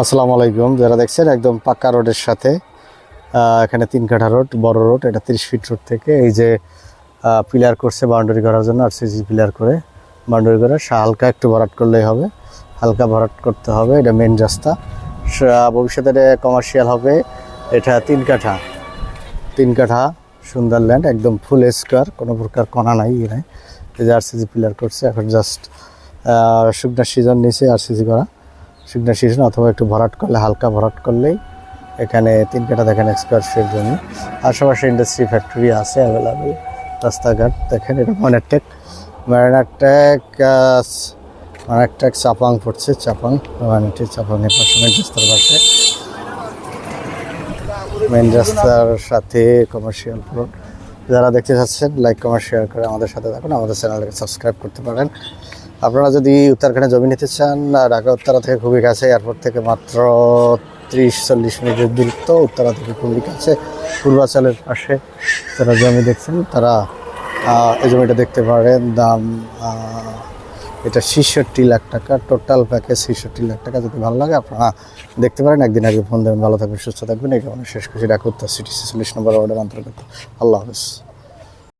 আসসালামু আলাইকুম। যারা দেখছেন, একদম পাক্কা রোডের সাথে এখানে তিন কাঠা রোড, বড় রোড, এটা তিরিশ ফিট রোড থেকে। এই যে পিলার করছে বাউন্ডারি করার জন্য আর সিজি পিলার করে বাউন্ডারি করে। হালকা একটু ভরাট করলেই হবে। হালকা ভরাট করতে হবে, এটা মেন রাস্তা। ভবিষ্যতে কমার্শিয়াল হবে। এটা তিন কাঠা। তিন কাঠা, সুন্দর ল্যান্ড একদম ফুল স্কোয়ার কোনো প্রকার কণা নাই ই নাই। এই যে আরসিজি পিলার করছে, এখন জাস্ট শুকনা সিজন নিচে আরসিজি করা। শুকনা সিজন অথবা একটু ভরাট করলে, হালকা ভরাট করলেই এখানে তিন কাঠা দেখেন এক্সপার্সের জন্য আশেপাশে ইন্ডাস্ট্রি ফ্যাক্টরি আছে অ্যাভেলেবেল রাস্তাঘাট দেখেন, এটা মনেরটেক মনেরটেক মনেরটেক চাপাং পড়ছে, চাপাং। মনেরটেক চাপাংয়ের পাশে মেন রাস্তার পাশে। মেন রাস্তার সাথে কমার্শিয়াল রোড যারা দেখতে চাচ্ছেন লাইক কমেন্ট শেয়ার করে আমাদের সাথে থাকুন। আমাদের চ্যানেলকে সাবস্ক্রাইব করতে পারেন। আপনারা যদি উত্তরাখণ্ডে জমি নিতে চান ঢাকা উত্তরা থেকে খুবই কাছে, এয়ারপোর্ট থেকে মাত্র ত্রিশ চল্লিশ মিনিটের দূরত্ব, উত্তরা থেকে খুবই কাছে, পূর্বাচলের পাশে যারা জমি দেখছেন, তারা এই জমিটা দেখতে পারেন। দাম এটা ছেষট্টি লাখ টাকা, টোটাল প্যাকেজ ছেষট্টি লাখ টাকা। যদি ভালো লাগে, আপনারা দেখতে পারেন। একদিন আগে ফোন দেবেন। ভালো থাকবেন, সুস্থ থাকবেন। এই কারণে শেষ করছি। ঢাকা, উত্তর সিটি, ছেচল্লিশ নম্বর ওয়ার্ডের অন্তর্গত। আল্লাহ হাফিজ।